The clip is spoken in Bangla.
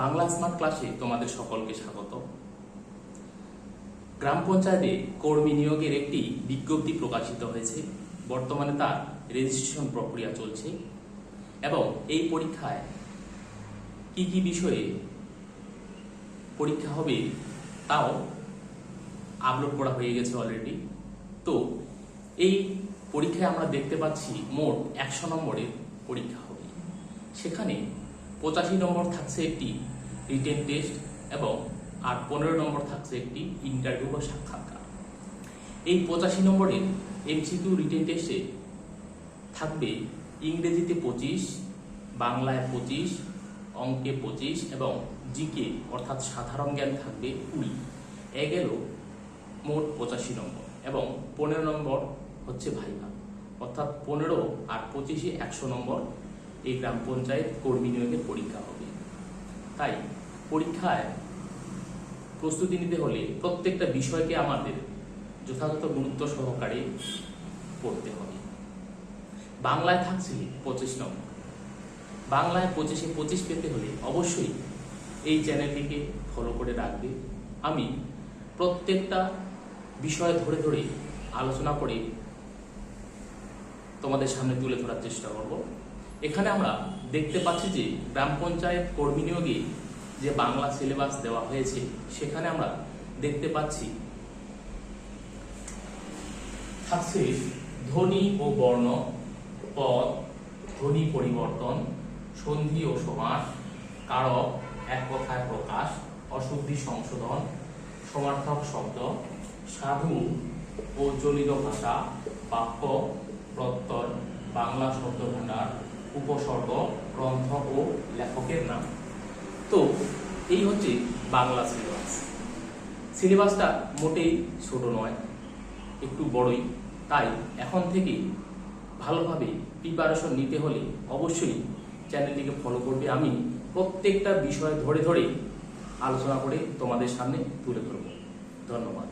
বাংলা স্মার্ট ক্লাসে তোমাদের সকলকে স্বাগত। গ্রাম পঞ্চায়েতে কর্মী নিয়োগের একটি বিজ্ঞপ্তি প্রকাশিত হয়েছে। বর্তমানে তার রেজিস্ট্রেশন প্রক্রিয়া চলছে এবং এই পরীক্ষায় কি কি বিষয়ে পরীক্ষা হবে তাও আপলোড করা হয়ে গেছে অলরেডি তো এই পরীক্ষায় আমরা দেখতে পাচ্ছি মোট একশো নম্বরের পরীক্ষা হবে। সেখানে পঁচাশি নম্বর থাকছে একটি রিটেন টেস্ট এবং আর পনেরো নম্বর থাকছে একটি ইন্টারভিউ বা সাক্ষাৎকার। এই পঁচাশি নম্বরের এমসিকিউ রিটেন টেস্টে থাকবে ইংরেজিতে পঁচিশ, বাংলায় পঁচিশ, অঙ্কে পঁচিশ এবং জিকে অর্থাৎ সাধারণ জ্ঞান থাকবে কুড়ি। এ গেল মোট পঁচাশি নম্বর এবং পনেরো নম্বর হচ্ছে ভাইভা অর্থাৎ পনেরো আর পঁচিশে একশো নম্বর এই গ্রাম পঞ্চায়েত কর্মী নিয়োগের পরীক্ষা হবে। তাই পরীক্ষায় প্রস্তুতি নিতে হলে প্রত্যেকটা বিষয়কে আমাদের যথাযথ গুরুত্ব সহকারে পড়তে হবে। বাংলায় থাকছে পঁচিশ নম্বর। বাংলায় পঁচিশে পঁচিশ পেতে হলে অবশ্যই এই চ্যানেলটিকে ফলো করে রাখবে। আমি প্রত্যেকটা বিষয় ধরে ধরে আলোচনা করে তোমাদের সামনে তুলে ধরার চেষ্টা করব। এখানে আমরা দেখতে পাচ্ছি যে গ্রাম পঞ্চায়েত কর্মী নিয়োগে যে বাংলা সিলেবাস দেওয়া হয়েছে, সেখানে আমরা দেখতে পাচ্ছি থাকছে ধ্বনি ও বর্ণ পদ, ধ্বনি পরিবর্তন, সন্ধি ও সমাস, কারক, এক কথায় প্রকাশ, অশুদ্ধি সংশোধন, সমার্থক শব্দ, সাধু ও চলিত ভাষা, বাক্য, প্রত্যয়, বাংলা শব্দ ভাণ্ডার উপসর্গ, গ্রন্থ ও লেখকের নাম। তো এই হচ্ছে বাংলা সিলেবাস। সিলেবাসটা মোটেই ছোট নয়, একটু বড়ই। তাই এখন থেকে ভালোভাবে প্রিপারেশন নিতে হলে অবশ্যই চ্যানেলটিকে ফলো করবে। আমি প্রত্যেকটা বিষয় ধরে ধরে আলোচনা করে তোমাদের সামনে তুলে ধরব। ধন্যবাদ।